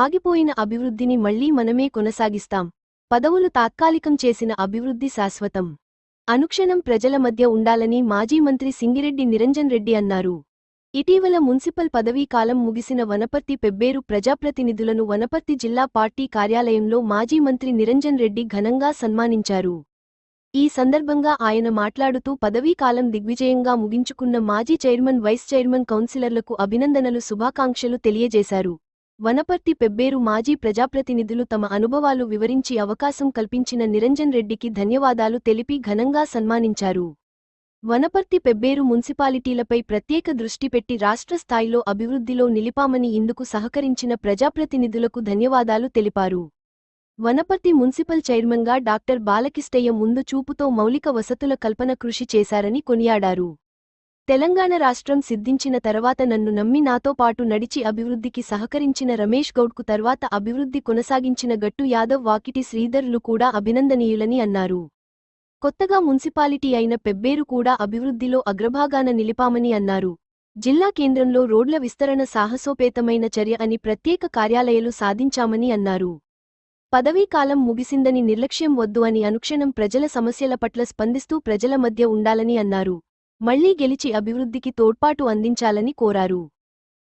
ఆగిపోయిన అభివృద్ధిని మళ్ళీ మనమే కొనసాగిస్తాం. పదవులు తాత్కాలికం చేసిన అభివృద్ధి శాశ్వతం. అనుక్షణం ప్రజల మధ్య ఉండాలని మాజీ మంత్రి సింగిరెడ్డి నిరంజన్ రెడ్డి అన్నారు. ఇటీవల మున్సిపల్ పదవీ కాలం ముగిసిన వనపర్తి పెబ్బేరు ప్రజాప్రతినిధులను వనపర్తి జిల్లా పార్టీ కార్యాలయంలో మాజీ మంత్రి నిరంజన్ రెడ్డి ఘనంగా సన్మానించారు. ఈ సందర్భంగా ఆయన మాట్లాడుతూ పదవీకాలం దిగ్విజయంగా ముగించుకున్న మాజీ చైర్మన్ వైస్ చైర్మన్ కౌన్సిలర్లకు అభినందనలు శుభాకాంక్షలు తెలియజేశారు. వనపర్తి పెబ్బేరు మాజీ ప్రజాప్రతినిధులు తమ అనుభవాలు వివరించి అవకాశం కల్పించిన నిరంజన్ రెడ్డికి ధన్యవాదాలు తెలిపి ఘనంగా సన్మానించారు. వనపర్తి పెబ్బేరు మున్సిపాలిటీలపై ప్రత్యేక దృష్టి పెట్టి రాష్ట్ర స్థాయిలో అభివృద్ధిలో నిలిపామని ఇందుకు సహకరించిన ప్రజాప్రతినిధులకు ధన్యవాదాలు తెలిపారు. వనపర్తి మున్సిపల్ చైర్మన్గా డాక్టర్ బాలకిష్టయ్య ముందు చూపుతో మౌలిక వసతుల కల్పన కృషి చేశారని కొనియాడారు. తెలంగాణ రాష్ట్రం సిద్ధించిన తర్వాత నన్ను నమ్మి నాతో పాటు నడిచి అభివృద్ధికి సహకరించిన రమేష్ గౌడ్కు తర్వాత అభివృద్ధి కొనసాగించిన గట్టు యాదవ్ వాకిటి శ్రీధర్లు కూడా అభినందనీయులని అన్నారు. కొత్తగా మున్సిపాలిటీ అయిన పెబ్బేరు కూడా అభివృద్ధిలో అగ్రభాగాన నిలిపామని అన్నారు. జిల్లా కేంద్రంలో రోడ్ల విస్తరణ సాహసోపేతమైన చర్య అని ప్రత్యేక కార్యాలయాలు సాధించామని అన్నారు. పదవీకాలం ముగిసిందని నిర్లక్ష్యం వద్దు అని అనుక్షణం ప్రజల సమస్యల పట్ల స్పందిస్తూ ప్రజల మధ్య ఉండాలని అన్నారు. మళ్ళీ గెలిచి అభివృద్ధికి తోడ్పాటు అందించాలని కోరారు.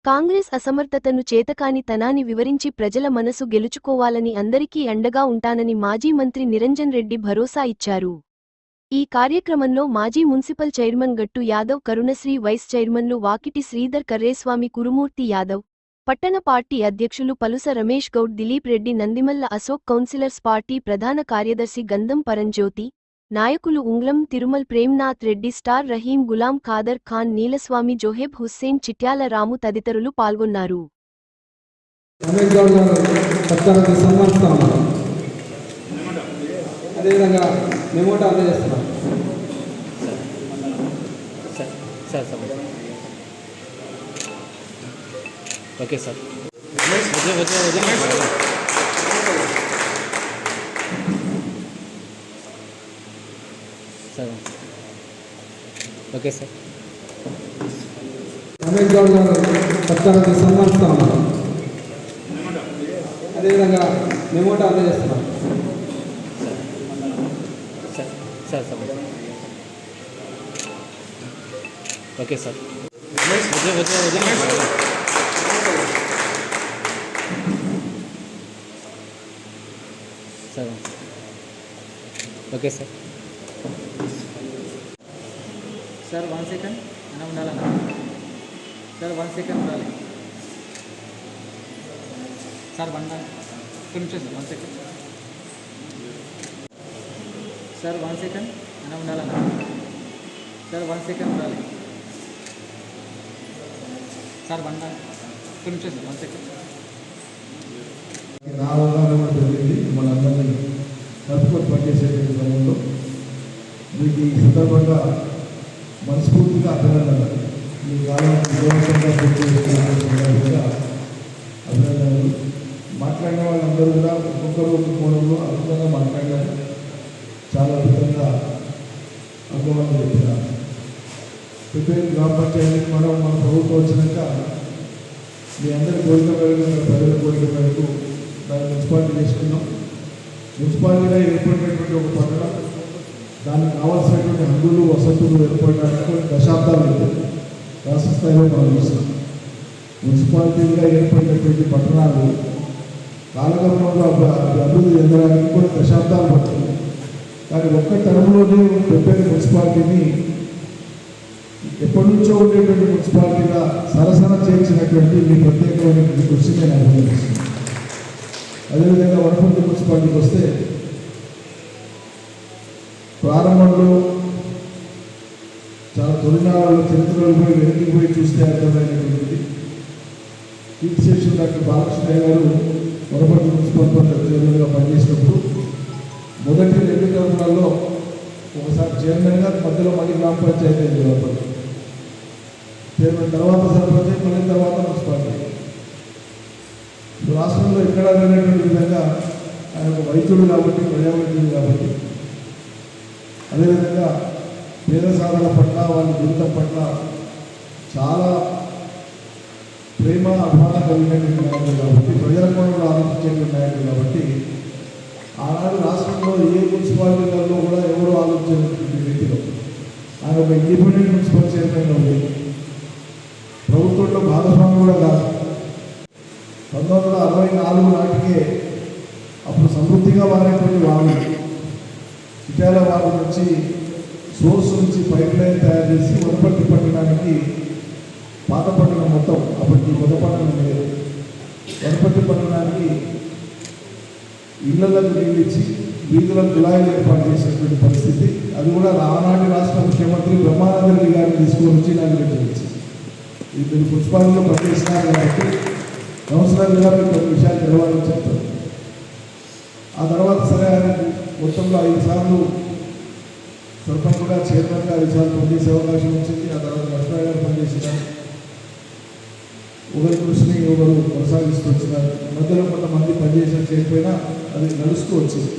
కాంగ్రెస్ అసమర్థతను చేతకాని తనాని వివరించి ప్రజల మనసు గెలుచుకోవాలని అందరికీ అండగా ఉంటానని మాజీ మంత్రి నిరంజన్ రెడ్డి భరోసా ఇచ్చారు. ఈ కార్యక్రమంలో మాజీ మున్సిపల్ చైర్మన్ గట్టు యాదవ్ కరుణశ్రీ వైస్ చైర్మన్లు వాకిటి శ్రీధర్ కర్రేస్వామి కురుమూర్తి యాదవ్ పట్టణ పార్టీ అధ్యక్షులు పలుస రమేష్ గౌడ్ దిలీప్ రెడ్డి నందిమల్ల అశోక్ కౌన్సిలర్స్ పార్టీ ప్రధాన కార్యదర్శి గంధం పరంజ్యోతి నాయకులు ఉంగ్లం తిరుమల్ ప్రేమ్నాథ్ రెడ్డి స్టార్ రహీం గులాం ఖాదర్ ఖాన్ నీలస్వామి జోహెబ్ హుస్సేన్ చిట్యాల రాము తదితరులు పాల్గొన్నారు. అదేవిధంగా అందజేస్తున్నాం sir sir sir okay sir వదిలే వదిలే వదిలే sir. Okay sir. Ramesh Goud గారు సత్కారాన్ని సన్మానిస్తా ఉన్నారు అదేవిధంగా మెమోటా అందజేస్తున్నాం sir sir sir. Okay sir. Sir. Okay sir. Sir one second అన్న ఉండాలన్నా సార్ వన్ సెకండ్ ఉండాలి సార్ వన్ ఒక్క నిమిషం sir one second sir one second అన్న ఉండాలన్నా సార్ వన్ సెకండ్ ఉండాలి సార్ వన్ ఒక్క నిమిషం సార్ వన్ సెకండ్ రావాలని జరిగింది మనందరినీ కలుపుకొని పనిచేసేటువంటి క్రమంలో మీకు ఈ సందర్భంగా మనస్ఫూర్తిగా అభినందనలు. ఈ కాలం విజయవంతంగా పూర్తి చేస్తున్నటువంటి అభినందనలు. మాట్లాడిన వాళ్ళందరూ కూడా ఒక్కొక్కరు ఒక్క కోణంలో అద్భుతంగా మాట్లాడారు. చాలా అద్భుతంగా అనుభవాలు చెప్పినారు. ప్రిపేర్ గ్రామ పంచాయతీకి మనం మన ప్రభుత్వం వచ్చినాక మీ అందరి కోరిక మేరకు ప్రజల కోరిక మేరకు దాన్ని మున్సిపాలిటీ చేసుకున్నాం. మున్సిపాలిటీగా ఏర్పడినటువంటి ఒక పట్టణం దానికి కావాల్సినటువంటి హంగులు వసతులు ఏర్పడడానికి దశాబ్దాలు లేదు రాష్ట్ర స్థాయిలో మనం చూస్తాం మున్సిపాలిటీగా ఏర్పడినటువంటి పట్టణాలు కాలగమనంలో అభివృద్ధి చెందడానికి కూడా దశాబ్దాలు పడుతుంది కానీ ఒక్క తరంలోనే పెద్దది మున్సిపాలిటీని ఎప్పటి నుంచో ఉండేటువంటి మున్సిపాలిటీగా సరసన చేర్చినటువంటి మీ ప్రత్యేకమైనటువంటి కృషి నేను అభినందిస్తున్నాను అదేవిధంగా వనపర్తి మున్సిపాలిటీకి వస్తే ప్రారంభంలో చాలా తొలినాళ్ళలో చరిత్రలో పోయి వెనక్కి పోయి చూస్తే అర్థమైనటువంటిది. కీర్తిశేషులు డాక్టర్ బాలకృష్ణయ్య గారు వనపర్తి మున్సిపల్ పరిషత్ చైర్మన్గా పనిచేసినప్పుడు మొదటి రెండు టర్ములలో ఒకసారి చైర్మన్గా మధ్యలో మళ్ళీ గ్రామ పంచాయతీ అయింది వనపర్తి చైర్మన్ తర్వాత సర్పంచ్ మళ్ళీ తర్వాత మున్సిపాలిటీ. రాష్ట్రంలో ఎక్కడా లేనటువంటి విధంగా ఆయన ఒక వైద్యుడు కాబట్టి ప్రజావైద్యుడు కాబట్టి అదేవిధంగా పేదసారుల పట్ల వాళ్ళ జీవితం పట్ల చాలా ప్రేమ అభిమాన కలిగినటువంటి నాయకులు కాబట్టి ప్రజల కోణంలో ఆలోచించేటువంటి నాయకులు కాబట్టి ఆనాడు రాష్ట్రంలో ఏ మున్సిపాలిటీలలో కూడా ఎవరు ఆలోచించేటువంటి వ్యక్తులు. ఆయన ఒక ఇండిపెండెంట్ మున్సిపల్ చైర్మన్ ఉంది ప్రభుత్వంలో భాగస్వామి కూడా కాదు. పంతొమ్మిది వందల అరవై నాలుగు నాటికే అప్పుడు సమృద్ధిగా మారేటువంటి వాళ్ళు ఇటాల వారి నుంచి సోర్స్ నుంచి పైప్ లైన్ తయారు చేసి వనపర్తి పట్టణానికి పాత పట్టణం మొత్తం అప్పటికి కొత్త పట్టణం లేదు. వనపట్టి పట్టణానికి ఇళ్ళకు నీళ్ళు ఇచ్చి వీధులకు ఏర్పాటు చేసినటువంటి పరిస్థితి. అది కూడా రానాటి రాష్ట్ర ముఖ్యమంత్రి బ్రహ్మానంద రెడ్డి గారిని తీసుకొని వచ్చి ఇనాగ్రేట్ చేసి ఇది మీరు పుష్పాలలో పనిచేసినారు కాబట్టి కౌన్సిలర్ కొన్ని విషయాలు తెలవాలని చెప్తాను. ఆ తర్వాత సరే ఆయన మొత్తంలో ఐదు సార్లు సర్పంచ్గా చైర్మన్గా ఐదు సార్లు పనిచేసే అవకాశం వచ్చింది. ఆ తర్వాత లక్ష్మణ్ గారు పనిచేసినారు. ఒకరి కృషిని ఒకరు కొనసాగిస్తూ వచ్చినారు. మధ్యలో కొంతమంది పనిచేసిన చేయకపోయినా అది నడుస్తూ వచ్చింది.